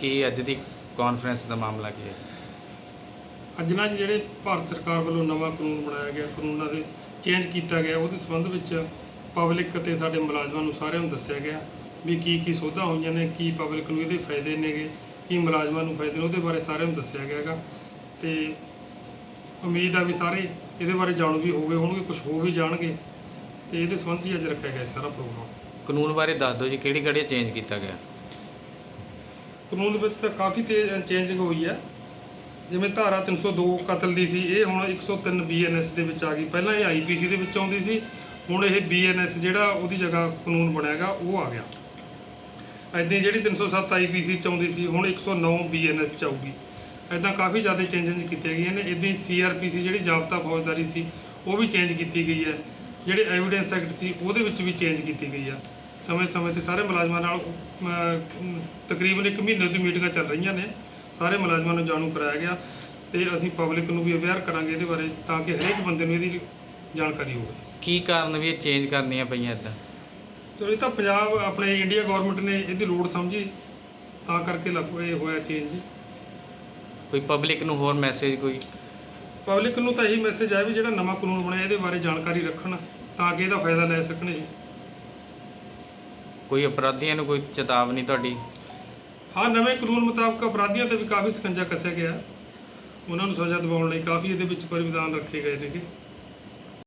ਕੀ ਅੱਜ ਦੀ ਕਾਨਫਰੰਸ ਦਾ ਮਾਮਲਾ ਕੀ ਹੈ? ਅੱਜ ਨਾ ਜੀ ਜਿਹੜੇ ਭਾਰਤ ਸਰਕਾਰ ਵੱਲੋਂ ਨਵਾਂ ਕਾਨੂੰਨ ਬਣਾਇਆ ਗਿਆ ਕਾਨੂੰਨਾਂ ਦੇ ਚੇਂਜ ਕੀਤਾ ਗਿਆ ਉਹਦੇ ਸੰਬੰਧ ਵਿੱਚ ਪਬਲਿਕ ਅਤੇ ਸਾਡੇ ਮੁਲਾਜ਼ਮਾਂ ਨੂੰ ਸਾਰਿਆਂ ਨੂੰ ਦੱਸਿਆ ਗਿਆ ਵੀ ਕੀ ਕੀ ਸੋਧਾਂ ਹੋਈਆਂ ਨੇ ਕੀ ਪਬਲਿਕ ਨੂੰ ਇਹਦੇ ਫਾਇਦੇ ਨੇਗੇ ਕੀ ਮੁਲਾਜ਼ਮਾਂ ਨੂੰ ਫਾਇਦੇ ਨੇ ਉਹਦੇ ਬਾਰੇ ਸਾਰਿਆਂ ਨੂੰ ਦੱਸਿਆ ਗਿਆ ਹੈਗਾ। ਤੇ ਉਮੀਦ ਆ ਵੀ ਸਾਰੇ ਇਹਦੇ ਬਾਰੇ ਜਾਣੂ ਵੀ ਹੋ ਗਏ ਹੋਣਗੇ ਕੁਝ ਹੋ ਵੀ ਜਾਣਗੇ। ਤੇ ਇਹਦੇ ਸੰਬੰਧ ਹੀ ਅੱਜ ਰੱਖਿਆ ਗਿਆ ਸਾਰਾ ਪ੍ਰੋਗਰਾਮ ਕਾਨੂੰਨ ਬਾਰੇ ਦੱਸ ਦਿਓ ਜੀ ਕਿਹੜੀ ਕਿਹੜੀ ਚੇਂਜ ਕੀਤਾ ਗਿਆ? ਕਾਨੂੰਨ ਦੇ ਵਿੱਚ ਤਾਂ ਕਾਫੀ ਤੇ ਚੇਂਜਿੰਗ ਹੋਈ ਹੈ। ਜਿਵੇਂ ਧਾਰਾ 302 ਕਤਲ ਦੀ ਸੀ, ਇਹ ਹੁਣ 103 ਬੀਐਨਐਸ ਦੇ ਵਿੱਚ ਆ ਗਈ। ਪਹਿਲਾਂ ਇਹ ਆਈਪੀਸੀ ਦੇ ਵਿੱਚ ਆਉਂਦੀ ਸੀ, ਹੁਣ ਇਹ ਬੀਐਨਐਸ ਜਿਹੜਾ ਉਹਦੀ ਜਗ੍ਹਾ ਕਾਨੂੰਨ ਬਣਿਆਗਾ ਉਹ ਆ ਗਿਆ। ਐਦਾਂ ਜਿਹੜੀ 307 ਆਈਪੀਸੀ ਚ ਆਉਂਦੀ ਸੀ, ਹੁਣ 109 ਬੀਐਨਐਸ ਚ ਆਊਗੀ। ਐਦਾਂ ਕਾਫੀ ਜ਼ਿਆਦਾ ਚੇਂਜਸ ਕੀਤੀਆਂ ਗਈਆਂ ਨੇ। ਇਦਾਂ ਹੀ ਸੀਆਰਪੀਸੀ ਜਿਹੜੀ ਜ਼ਾਬਤਾ ਫੌਜਦਾਰੀ ਸੀ, ਉਹ ਵੀ ਚੇਂਜ ਕੀਤੀ ਗਈ ਹੈ। ਜਿਹੜੇ ਐਵੀਡੈਂਸ ਐਕਟ ਸੀ, ਉਹਦੇ ਵਿੱਚ ਵੀ ਚੇਂਜ ਕੀਤੀ ਗਈ ਆ ਸਮੇਂ-ਸਮੇਂ ਤੇ ਸਾਰੇ ਮੁਲਾਜ਼ਮਾਂ ਨਾਲ ਅਮ, ਤਕਰੀਬਨ ਇੱਕ ਮਹੀਨੇ ਦੀ ਮੀਟਿੰਗਾਂ ਚੱਲ ਰਹੀਆਂ ਨੇ। ਸਾਰੇ ਮੁਲਾਜ਼ਮਾਂ ਨੂੰ ਜਾਣੂ ਕਰਾਇਆ ਗਿਆ ਤੇ ਅਸੀਂ ਪਬਲਿਕ ਨੂੰ ਵੀ ਅਵੇਅਰ ਕਰਾਂਗੇ ਇਹਦੇ ਬਾਰੇ ਤਾਂ ਕਿ ਹਰੇਕ ਬੰਦੇ ਨੂੰ ਇਹਦੀ ਜਾਣਕਾਰੀ ਹੋਵੇ। ਕੀ ਕਾਰਨ ਵੀ ਇਹ ਚੇਂਜ ਕਰਨੀਆਂ ਪਈਆਂ ਇਦਾਂ? ਚਲੋ ਇਹ ਤਾਂ ਪੰਜਾਬ ਆਪਣੇ ਇੰਡੀਆ ਗਵਰਨਮੈਂਟ ਨੇ ਇਹਦੀ ਲੋੜ ਸਮਝੀ ਤਾਂ ਕਰਕੇ ਲਾਗੂ ਇਹ ਹੋਇਆ ਚੇਂਜ ਜੀ ਕੋਈ ਪਬਲਿਕ ਨੂੰ ਹੋਰ ਮੈਸੇਜ ਕੋਈ? ਪਬਲਿਕ ਨੂੰ ਤਾਂ ਇਹੀ ਮੈਸੇਜ ਹੈ ਵੀ ਜਿਹੜਾ ਨਵਾਂ ਕਾਨੂੰਨ ਬਣਿਆ ਇਹਦੇ ਬਾਰੇ ਜਾਣਕਾਰੀ ਰੱਖਣ ਤਾਂ ਕਿ ਇਹਦਾ ਫਾਇਦਾ ਲੈ ਸਕਣ ਜੀ ਕੋਈ ਅਪਰਾਧੀਆਂ ਨੂੰ ਕੋਈ ਚੇਤਾਵਨੀ ਤੁਹਾਡੀ? ਹਾਂ, ਨਵੇਂ ਕਾਨੂੰਨ ਮੁਤਾਬਕ ਅਪਰਾਧੀਆਂ ਤੇ ਵੀ ਕਾਫੀ ਸਕੰਜਾ ਕੱਸਿਆ ਗਿਆ। ਉਹਨਾਂ ਨੂੰ ਸਜ਼ਾ ਦਿਵਾਉਣ ਲਈ ਕਾਫੀ ਇਹਦੇ ਵਿੱਚ ਪਰਿਵਿਧਾਨ ਰੱਖੇ ਗਏ ਨੇਗੇ।